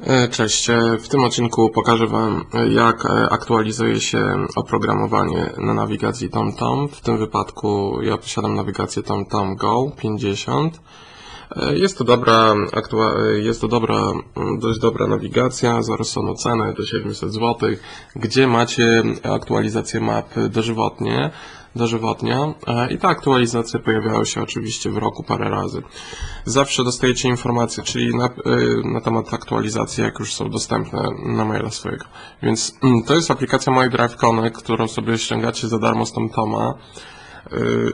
E, Cześć, E, w tym odcinku pokażę Wam e, jak aktualizuje się oprogramowanie na nawigacji TomTom. W tym wypadku ja posiadam nawigację TomTom Go 50. E, Jest to dobra, e, jest to dobra, dość dobra nawigacja za rozsądną cenę do 700 zł, gdzie macie aktualizację map dożywotnie, dożywotnia e, i te aktualizacje pojawiają się oczywiście w roku parę razy. Zawsze dostajecie informacje, czyli na, na temat aktualizacji, jak już są dostępne na maila swojego. Więc mm, to jest aplikacja My Drive Connect, którą sobie ściągacie za darmo z TomToma.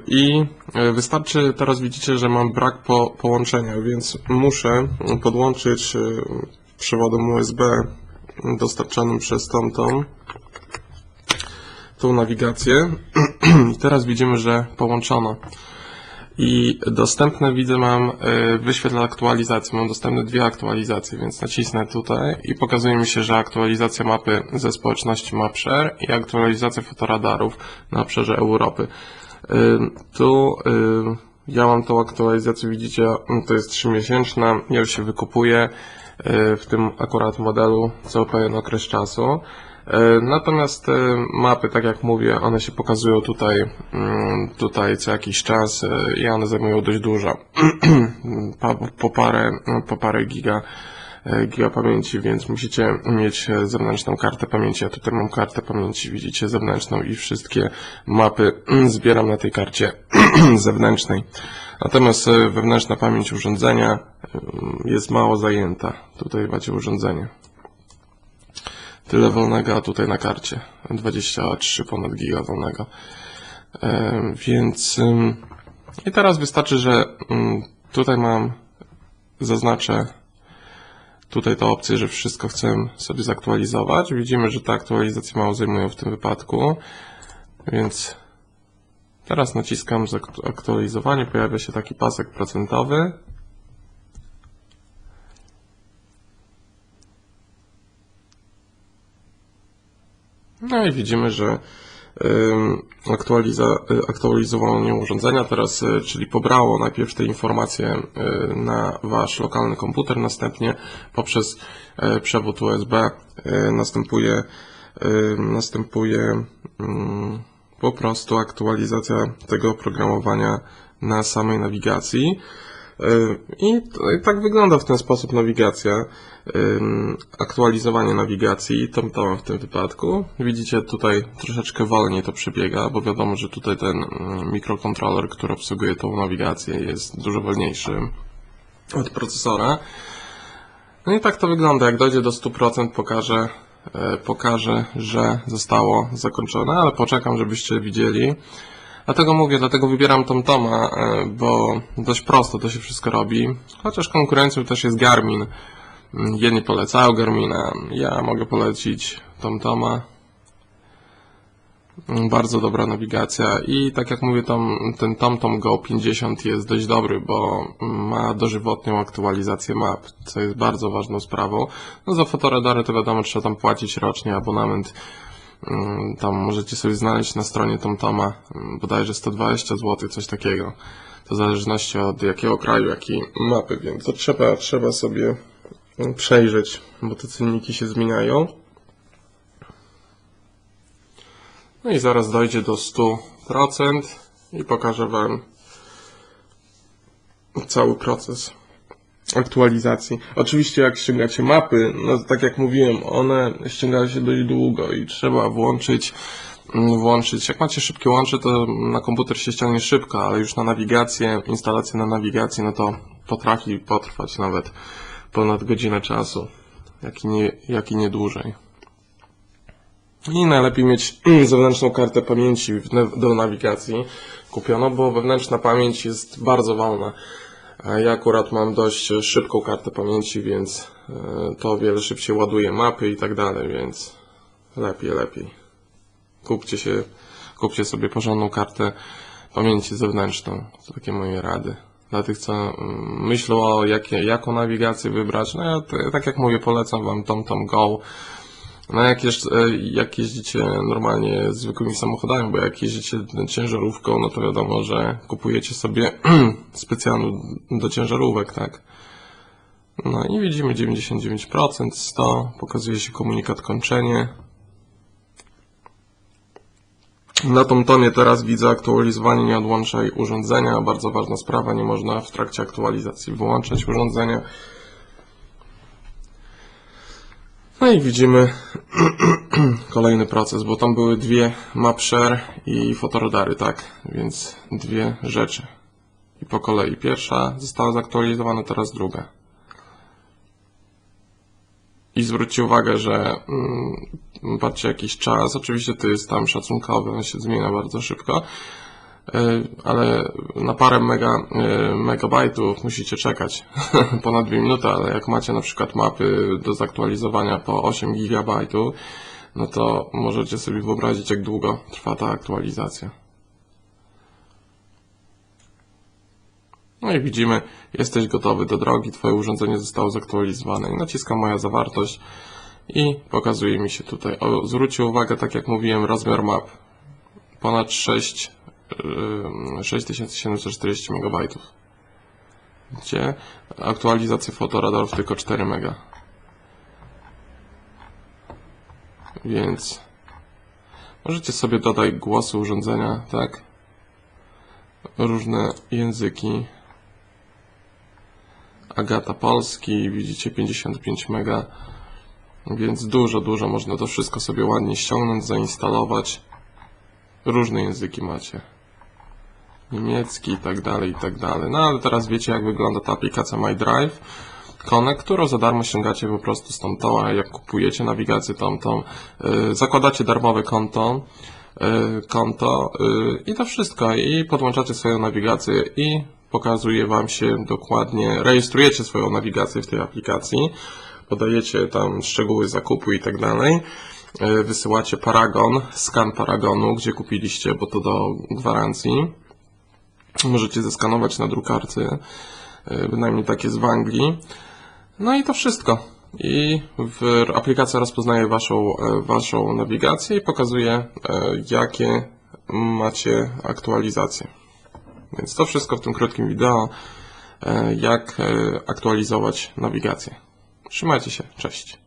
I y, wystarczy, teraz widzicie, że mam brak po, połączenia, więc muszę podłączyć y, przewodem USB dostarczanym przez TomTom tą nawigację. I teraz widzimy, że połączono. I dostępne widzę mam y, wyświetla aktualizację. Mam dostępne dwie aktualizacje, więc nacisnę tutaj i pokazuje mi się, że aktualizacja mapy ze społeczności MapShare i aktualizacja fotoradarów na obszarze Europy. Y, Tu y, ja mam tą aktualizację, widzicie, mm, to jest 3-miesięczna, ja już się wykupuję y, w tym akurat modelu co pewien okres czasu. E, Natomiast e, mapy, tak jak mówię, one się pokazują tutaj, mm, tutaj co jakiś czas i one zajmują dość dużo. po, parę, po parę giga, giga pamięci, więc musicie mieć e, zewnętrzną kartę pamięci. Ja tutaj mam kartę pamięci, widzicie, zewnętrzną i wszystkie mapy zbieram na tej karcie zewnętrznej. Natomiast e, wewnętrzna pamięć urządzenia e, jest mało zajęta. Tutaj macie urządzenie. Tyle wolnego, a tutaj na karcie 23 ponad giga wolnego. E, Więc i teraz wystarczy, że tutaj mam zaznaczę tutaj tę opcję, że wszystko chcę sobie zaktualizować. Widzimy, że te aktualizacje mało zajmują w tym wypadku. Więc teraz naciskam zaktualizowanie. Pojawia się taki pasek procentowy. No i widzimy, że aktualiza, y, aktualizowanie urządzenia teraz, y, czyli pobrało najpierw te informacje y, na wasz lokalny komputer, następnie poprzez przewód USB następuje, następuje ym, po prostu aktualizacja tego oprogramowania na samej nawigacji. Y, I t- tak wygląda w ten sposób nawigacja, aktualizowanie nawigacji TomToma w tym wypadku. Widzicie tutaj troszeczkę wolniej to przebiega, bo wiadomo, że tutaj ten mm, mikrokontroler, który obsługuje tą nawigację jest dużo wolniejszy od procesora. No i tak to wygląda. Jak dojdzie do 100% pokażę, e, pokażę, że zostało zakończone, ale poczekam, żebyście widzieli. Dlatego mówię, dlatego wybieram TomToma, e, bo dość prosto to się wszystko robi. Chociaż konkurencją też jest Garmin. Mm, Jedni polecają Garmina, ja mogę polecić TomToma. Mm, Bardzo dobra nawigacja i tak jak mówię, tom, ten TomTom Go 50 jest dość dobry, bo ma dożywotnią aktualizację map, co jest bardzo ważną sprawą. No za fotoradary to wiadomo, trzeba tam płacić rocznie abonament. Mm, Tam możecie sobie znaleźć na stronie TomToma mm, bodajże 120 zł, coś takiego. To w zależności od jakiego kraju, jakiej mapy, więc to trzeba, trzeba sobie mm, przejrzeć, bo te cenniki się zmieniają. No i zaraz dojdzie do 100% i pokażę Wam cały proces aktualizacji. Oczywiście jak ściągacie mapy, no tak jak mówiłem, one ściągają się dość długo i trzeba włączyć mm, włączyć. Jak macie szybkie łącze, to na komputer się ściągnie szybko, ale już na nawigację, instalację na nawigację, no to potrafi potrwać nawet ponad godzinę czasu, jak i nie, jak i nie dłużej. I najlepiej mieć zewnętrzną kartę pamięci do nawigacji kupioną, bo wewnętrzna pamięć jest bardzo wolna. A Ja akurat mam dość szybką kartę pamięci, więc e, to wiele szybciej ładuje mapy i tak dalej, więc lepiej, lepiej. Kupcie się, kupcie sobie porządną kartę pamięci zewnętrzną. To takie moje rady. Dla tych, co mm, myślą o jakie, jaką nawigację wybrać, no ja tak jak mówię, polecam Wam TomTom Go. No jak, jeżdż, e, jak jeździcie normalnie zwykłymi samochodami, bo jak jeździcie ciężarówką, no to wiadomo, że kupujecie sobie specjalną do ciężarówek, tak? No i widzimy 99%, 100, pokazuje się komunikat kończenie. Na tą tonie teraz widzę aktualizowanie nie odłączaj urządzenia. Bardzo ważna sprawa, nie można w trakcie aktualizacji wyłączać urządzenia. No i widzimy kolejny proces, bo tam były dwie mapshare i fotoradary, tak? Więc dwie rzeczy. I po kolei pierwsza została zaktualizowana, teraz druga. I zwróćcie uwagę, że mm, patrzcie jakiś czas, oczywiście to jest tam szacunkowy, on się zmienia bardzo szybko, ale na parę mega, y, megabajtów musicie czekać ponad 2 minuty, ale jak macie na przykład mapy do zaktualizowania po 8 gigabajtów, no to możecie sobie wyobrazić jak długo trwa ta aktualizacja. No i widzimy, jesteś gotowy do drogi, Twoje urządzenie zostało zaktualizowane. I naciskam moja zawartość i pokazuje mi się tutaj. O, zwróćcie uwagę, tak jak mówiłem, rozmiar map. Ponad 6, yy, 6740 MB. Gdzie aktualizacja fotoradarów tylko 4 MB. Więc możecie sobie dodać głosy urządzenia, tak? Różne języki. Agata Polski, widzicie 55 mega, więc dużo, dużo można to wszystko sobie ładnie ściągnąć, zainstalować. Różne języki macie. Niemiecki i tak dalej, i tak dalej. No ale teraz wiecie jak wygląda ta aplikacja MyDrive Connect, którą za darmo ściągacie po prostu z TomTom, a jak kupujecie nawigację TomTom, yy, zakładacie darmowe konto, yy, konto yy, i to wszystko. I podłączacie swoją nawigację i pokazuje Wam się dokładnie, rejestrujecie swoją nawigację w tej aplikacji, podajecie tam szczegóły zakupu i tak dalej, yy, wysyłacie paragon, skan paragonu, gdzie kupiliście, bo to do gwarancji, możecie zeskanować na drukarce, yy, bynajmniej tak jest w Anglii, no i to wszystko. I w, aplikacja rozpoznaje waszą, e, waszą nawigację i pokazuje, e, jakie macie aktualizacje. Więc to wszystko w tym krótkim wideo, e, jak e, aktualizować nawigację. Trzymajcie się, cześć.